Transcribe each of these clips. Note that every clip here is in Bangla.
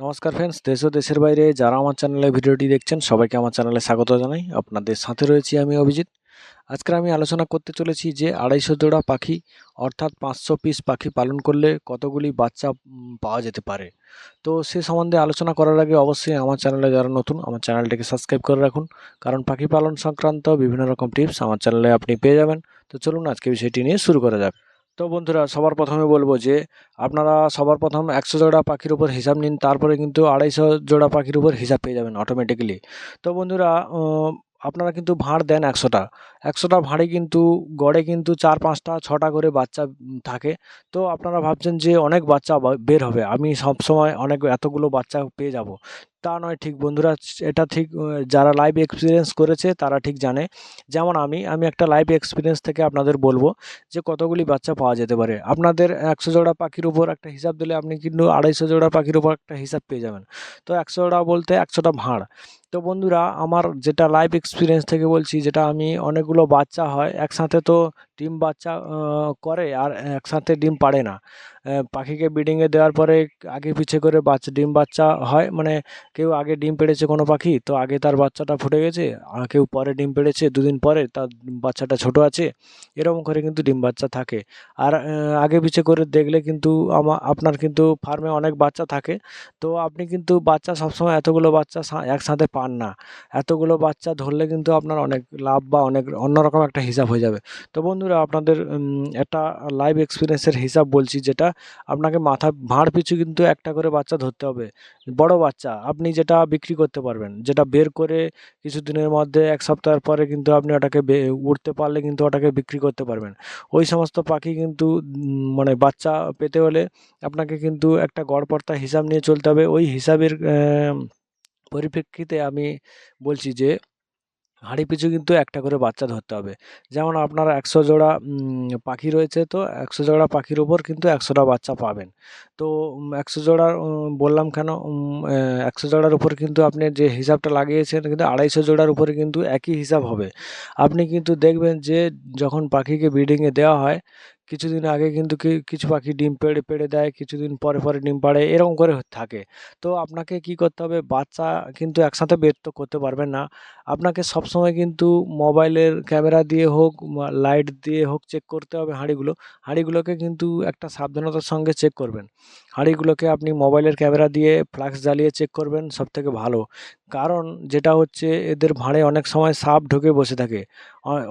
নমস্কার ফ্রেন্ডস দেশ ও দেশের বাইরে যারা আমার চ্যানেলে ভিডিওটি দেখছেন, সবাইকে আমার চ্যানেলে স্বাগত জানাই। আপনাদের সাথে রয়েছি আমি অভিজিৎ। আজকের আমি আলোচনা করতে চলেছি যে আড়াইশো জোড়া পাখি, অর্থাৎ পাঁচশো পিস পাখি পালন করলে কতগুলি বাচ্চা পাওয়া যেতে পারে? তো সে সম্বন্ধে আলোচনা করার আগে অবশ্যই আমার চ্যানেলে যারা নতুন, আমার চ্যানেলটিকে সাবস্ক্রাইব করে রাখুন। কারণ পাখি পালন সংক্রান্ত বিভিন্ন রকম টিপস আমার চ্যানেলে আপনি পেয়ে যাবেন। তো চলুন আজকে বিষয়টি নিয়ে শুরু করা যাক। তো বন্ধুরা, সবার প্রথমে বলব যে, আপনারা সবার প্রথম একশো জোড়া পাখির উপর হিসাব নিন, তারপরে কিন্তু আড়াইশো জোড়া পাখির উপর হিসাব পেয়ে যাবেন অটোমেটিক্যালি তো বন্ধুরা আপনারা কিন্তু ভাঁড় দেন একশোটা। একশোটা ভাঁড়ে কিন্তু গড়ে কিন্তু চার, পাঁচটা, ছটা করে বাচ্চা থাকে। তো আপনারা ভাবছেন যে অনেক বাচ্চা বের হবে। আমি সব সময় অনেক এতগুলো বাচ্চা পেয়ে যাব। তা নয়, ঠিক বন্ধুরা, এটা ঠিক যারা লাইভ এক্সপিরিয়েন্স করেছে তারা ঠিক জানে। যেমন আমি আমি একটা লাইভ এক্সপিরিয়েন্স থেকে আপনাদের বলব যে কতগুলি বাচ্চা পাওয়া যেতে পারে। আপনাদের একশো জোড়া পাখির উপর একটা হিসাব দিলে আপনি কিন্তু আড়াইশো জোড়া পাখির উপর একটা হিসাব পেয়ে যাবেন। তো একশো জোড়া বলতে একশোটা ভাঁড়। তো বন্ধুরা, আমার যেটা লাইভ এক্সপিরিয়েন্স থেকে বলছি, যেটা আমি অনেকগুলো বাচ্চা হয়, একসাথে তো ডিম বাচ্চা করে আর একসাথে ডিম পাড়ে না। পাখিকে ব্রিডিংয়ে দেওয়ার পরে আগে পিছে করে বাচ্চা, ডিম বাচ্চা হয় মানে কেউ আগে ডিম পেড়েছে কোনো পাখি, তো আগে তার বাচ্চাটা ফুটে গেছে, আর কেউ পরে ডিম পেড়েছে, দুদিন পরে তার বাচ্চাটা ছোট আছে, এরকম করে কিন্তু ডিম বাচ্চা থাকে। আর আগে পিছে করে দেখলে কিন্তু আমা, আপনার কিন্তু ফার্মে অনেক বাচ্চা থাকে, তো আপনি কিন্তু বাচ্চা সবসময় এতগুলো বাচ্চা একসাথে পান না। এতগুলো বাচ্চা ধরলে কিন্তু আপনার অনেক লাভ বা অনেক অন্যরকম একটা হিসাব হয়ে যাবে। তো বন্ধুরা, আপনাদের একটা লাইভ এক্সপিরিয়েন্সের হিসাব বলছি যেটা আপনাকে মাথা ভাঁড় পিছু কিন্তু একটা করে বাচ্চা ধরতে হবে। বড় বাচ্চা, আপনি যেটা বিক্রি করতে পারবেন, যেটা বের করে কিছুদিনের মধ্যে, এক সপ্তাহের পরে কিন্তু আপনি ওটাকে উঠতে পারলে কিন্তু ওটাকে বিক্রি করতে পারবেন। ওই সমস্ত পাখি কিন্তু মানে বাচ্চা পেতে হলে আপনাকে কিন্তু একটা গড়পড়তা হিসাব নিয়ে চলতে হবে। ওই হিসাবের পরিপ্রেক্ষিতে আমি বলছি যে হাঁড়ি পিছু কিন্তু একটা করে বাচ্চা ধরতে হবে। যেমন আপনার একশো জোড়া পাখি রয়েছে তো একশো জোড়া পাখির উপর কিন্তু একশোটা বাচ্চা পাবেন। তো একশো জোড়ার বললাম কেন? একশো জোড়ার উপর কিন্তু আপনি যে হিসাবটা লাগিয়েছেন কিন্তু আড়াইশো জোড়ার উপরে কিন্তু একই হিসাব হবে। আপনি কিন্তু দেখবেন যে যখন পাখিকে ব্রিডিংয়ে দেওয়া হয় কিছুদিন আগে কিন্তু কিছু পাখি ডিম পেড়ে পেড়ে দেয়, কিছুদিন পরে পরে ডিম পাড়ে, এরকম করে থাকে। তো আপনাকে কি করতে হবে? বাচ্চা কিন্তু একসাথে বের তো করতে পারবে না। আপনাকে সবসময় কিন্তু মোবাইলের ক্যামেরা দিয়ে হোক লাইট দিয়ে হোক, চেক করতে হবে হাঁড়িগুলো। হাঁড়িগুলোকে কিন্তু একটা সাবধানতার সঙ্গে চেক করবেন। হাঁড়িগুলোকে আপনি মোবাইলের ক্যামেরা দিয়ে ফ্লাক্স জ্বালিয়ে চেক করবেন সব থেকে ভালো। কারণ যেটা হচ্ছে, এদের ভাঁড়ে অনেক সময় সাপ ঢুকে বসে থাকে।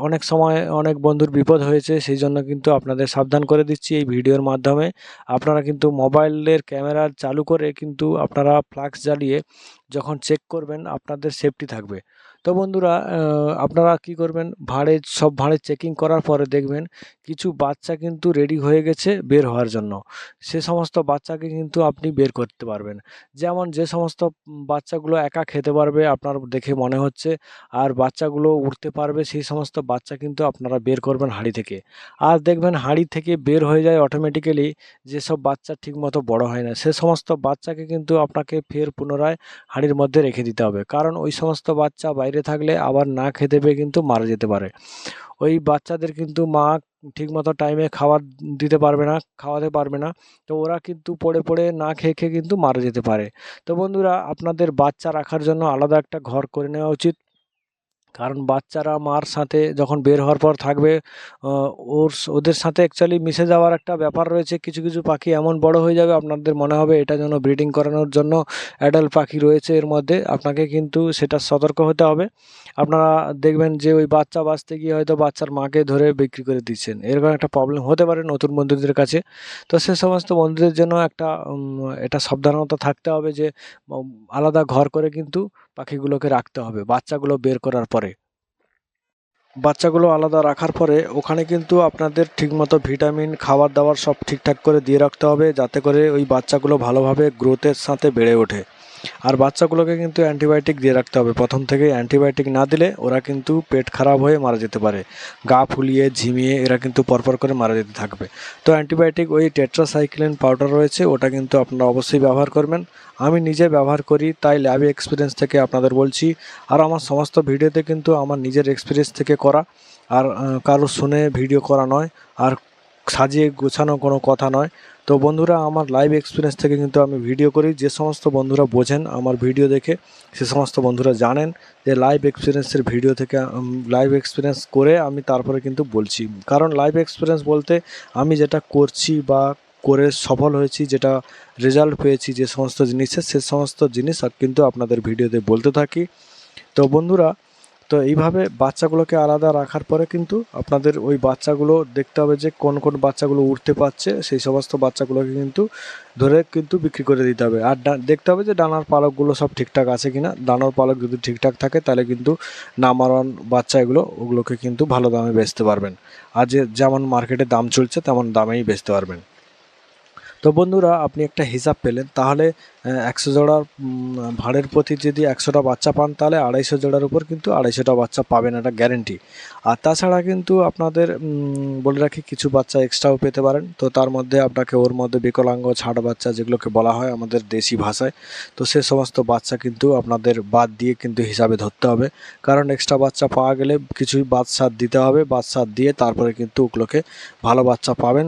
অনেক সময় অনেক বন্ধুর বিপদ হয়েছে, সেই জন্য কিন্তু আপনাদের সাবধান করে দিচ্ছি এই ভিডিওর মাধ্যমে। আপনারা কিন্তু মোবাইলের ক্যামেরা চালু করে কিন্তু আপনারা ফ্লাক্স জ্বালিয়ে যখন চেক করবেন, আপনাদের সেফটি থাকবে। তো বন্ধুরা আপনারা কি করবেন? ভাঁড়ে, সব ভাঁড়ে চেকিং করার পরে দেখবেন কিছু বাচ্চা কিন্তু রেডি হয়ে গেছে বের হওয়ার জন্য। সে সমস্ত বাচ্চাকে কিন্তু আপনি বের করতে পারবেন। যেমন যে সমস্ত বাচ্চাগুলো একা খেতে পারবে আপনার দেখে মনে হচ্ছে, আর বাচ্চাগুলো উঠতে পারবে সেই সমস্ত বাচ্চা কিন্তু আপনারা বের করবেন হাঁড়ি থেকে। আর দেখবেন হাঁড়ি থেকে বের হয়ে যায় অটোমেটিক্যালি যেসব বাচ্চা ঠিকমতো বড় হয় না। সে সমস্ত বাচ্চাকে কিন্তু আপনাকে ফের পুনরায় হাঁড়ির মধ্যে রেখে দিতে হবে। কারণ ওই সমস্ত বাচ্চা থাকলে আবার না খেতে পেয়ে কিন্তু মারা যেতে পারে। ওই বাচ্চাদের কিন্তু মা ঠিকমতো টাইমে খাবার দিতে পারবে না, খাওয়াতে পারবে না। তো ওরা কিন্তু পড়ে পড়ে না খেয়ে খেয়ে কিন্তু মারা যেতে পারে। তো বন্ধুরা, আপনাদের বাচ্চা রাখার জন্য আলাদা একটা ঘর করে নেওয়া উচিত। কারণ বাচ্চারা মার সাথে যখন বের হওয়ার পর থাকবে ওর ওদের সাথে অ্যাকচুয়ালি মিশে যাওয়ার একটা ব্যাপার রয়েছে। কিছু কিছু পাখি এমন বড় হয়ে যাবে, আপনাদের মনে হবে এটা যেন ব্রিডিং করানোর জন্য অ্যাডাল্ট পাখি রয়েছে এর মধ্যে। আপনাকে কিন্তু সেটা সতর্ক হতে হবে। আপনারা দেখবেন যে ওই বাচ্চা বাঁচতে গিয়ে হয়তো বাচ্চার মাকে ধরে বিক্রি করে দিচ্ছেন। এরকম একটা প্রবলেম হতে পারে নতুন বন্ধুদের কাছে। তো সে সমস্ত বন্ধুদের জন্য একটা এটা সাবধানতা থাকতে হবে যে আলাদা ঘর করে কিন্তু পাখিগুলোকে রাখতে হবে, বাচ্চাগুলো বের করার পরে। বাচ্চাগুলো আলাদা রাখার পরে ওখানে কিন্তু আপনাদের ঠিকমতো ভিটামিন, খাবার দাবার সব ঠিকঠাক করে দিয়ে রাখতে হবে, যাতে করে ওই বাচ্চাগুলো ভালোভাবে গ্রোথের সাথে বেড়ে ওঠে। আর বাচ্চাগুলোকে কিন্তু অ্যান্টিবায়োটিক দিয়ে রাখতে হবে। প্রথম থেকে অ্যান্টিবায়োটিক না দিলে ওরা কিন্তু পেট খারাপ হয়ে মারা যেতে পারে। গা ফুলিয়ে, ঝিমিয়ে এরা কিন্তু পরপর করে মারা যেতে থাকবে। তো অ্যান্টিবায়োটিক ওই টেট্রাসাইক্লিন পাউডার রয়েছে, ওটা কিন্তু আপনারা অবশ্যই ব্যবহার করবেন। আমি নিজে ব্যবহার করি, তাই ল্যাবে এক্সপিরিয়েন্স থেকে আপনাদের বলছি। আর আমার সমস্ত ভিডিওতে কিন্তু আমার নিজের এক্সপিরিয়েন্স থেকে করা। আর কারও শুনে ভিডিও করা নয়। আর সাজিয়ে গোছানো কোনো কথা নয়। তো বন্ধুরা, আমার লাইভ এক্সপিরিয়েন্স থেকে কিন্তু আমি ভিডিও করি। যে সমস্ত বন্ধুরা বোঝেন আমার ভিডিও দেখে, সে সমস্ত বন্ধুরা জানেন যে লাইভ এক্সপিরিয়েন্সের ভিডিও থেকে লাইভ এক্সপিরিয়েন্স করে আমি তারপরে কিন্তু বলছি। কারণ লাইভ এক্সপিরিয়েন্স বলতে আমি যেটা করছি বা করে সফল হয়েছি, যেটা রেজাল্ট পেয়েছি, যে সমস্ত জিনিসের সে সমস্ত জিনিস কিন্তু আপনাদের ভিডিওতে বলতে থাকি। তো বন্ধুরা তো এইভাবে বাচ্চাগুলোকে আলাদা রাখার পরে কিন্তু আপনাদের ওই বাচ্চাগুলো দেখতে হবে যে কোন কোন বাচ্চাগুলো উঠতে পারছে, সেই সমস্ত বাচ্চাগুলোকে কিন্তু ধরে কিন্তু বিক্রি করে দিতে হবে। আর দেখতে হবে যে ডানার পালকগুলো সব ঠিকঠাক আছে কিনা। ডানার পালক যদি ঠিকঠাক থাকে, তাহলে কিন্তু নামারন বাচ্চা এগুলো, ওগুলোকে কিন্তু ভালো দামে বেচতে পারবেন। আর যে যেমন মার্কেটে দাম চলছে, তেমন দামেই বেচতে পারবেন। তো বন্ধুরা আপনি একটা হিসাব পেলেন। তাহলে একশো জোড়ার উম, ভাড়ের প্রতি যদি একশোটা বাচ্চা পান তাহলে আড়াইশো জোড়ার উপর কিন্তু আড়াইশোটা বাচ্চা পাবেন এটা গ্যারেন্টি আর তাছাড়া কিন্তু আপনাদের বলে রাখি কিছু বাচ্চা এক্সট্রাও পেতে পারেন। তো তার মধ্যে আপনাকে ওর মধ্যে বিকলাঙ্গ ছাড় বাচ্চা যেগুলোকে বলা হয় আমাদের দেশি ভাষায় তো সে সমস্ত বাচ্চা কিন্তু আপনাদের বাদ দিয়ে কিন্তু হিসাবে ধরতে হবে। কারণ এক্সট্রা বাচ্চা পাওয়া গেলে কিছুই বাদ সার দিতে হবে। বাদ সার দিয়ে তারপরে কিন্তু ওগুলোকে ভালো বাচ্চা পাবেন